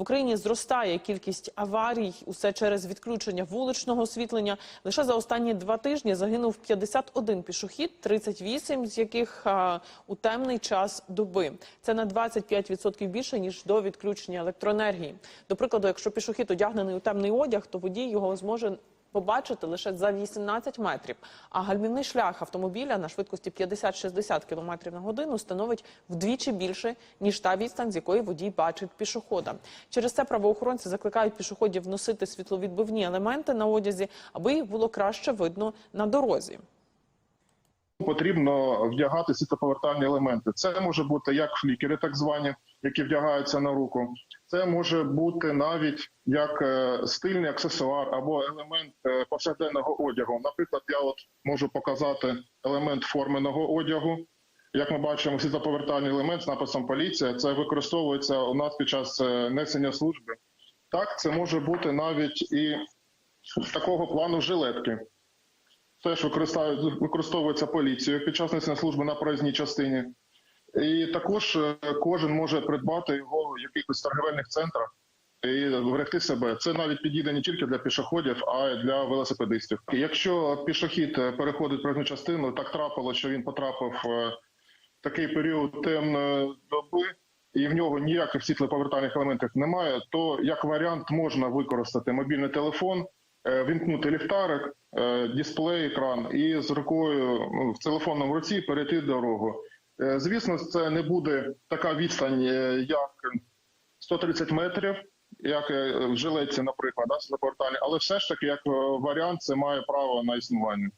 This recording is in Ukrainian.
В Україні зростає кількість аварій. Усе через відключення вуличного освітлення. Лише за останні два тижні загинув 51 пішохід, 38 з яких у темний час доби. Це на 25% більше ніж до відключення електроенергії. До прикладу, якщо пішохід одягнений у темний одяг, то водій його зможе побачити лише за 18 метрів. А гальмівний шлях автомобіля на швидкості 50-60 км на годину становить вдвічі більше, ніж та відстань, з якої водій бачить пішохода. Через це правоохоронці закликають пішоходів носити світловідбивні елементи на одязі, аби їх було краще видно на дорозі. Потрібно вдягати світлоповертальні елементи. Це може бути як флікери, так звані, які вдягаються на руку. Це може бути навіть як е, стильний аксесуар або елемент е, повсякденного одягу. Наприклад, я от можу показати елемент форменого одягу. Як ми бачимо, світлоповертальний елемент з написом поліція це використовується у нас під час е, несення служби. Так, це може бути навіть і такого плану жилетки теж використовує- використовується поліцією під час несення служби на проїзній частині. І також е, кожен може придбати його в якихось торговельних центрах і вберегти себе. Це навіть підійде не тільки для пішоходів, а й для велосипедистів. Якщо пішохід е, переходить проїзну частину, так трапило, що він потрапив е, в такий період темної доби, і в нього ніяких світлоповертальних елементів немає, то як варіант можна використати мобільний телефон, вімкнути ліхтарик, е, дисплей, екран і з рукою ну, в телефонному руці перейти дорогу. Е, Звісно, це не буде така відстань, е, як 130 метрів, як е, в жилетці, наприклад, да, світлоповертальні, але все ж таки, як е, варіант, це має право на існування.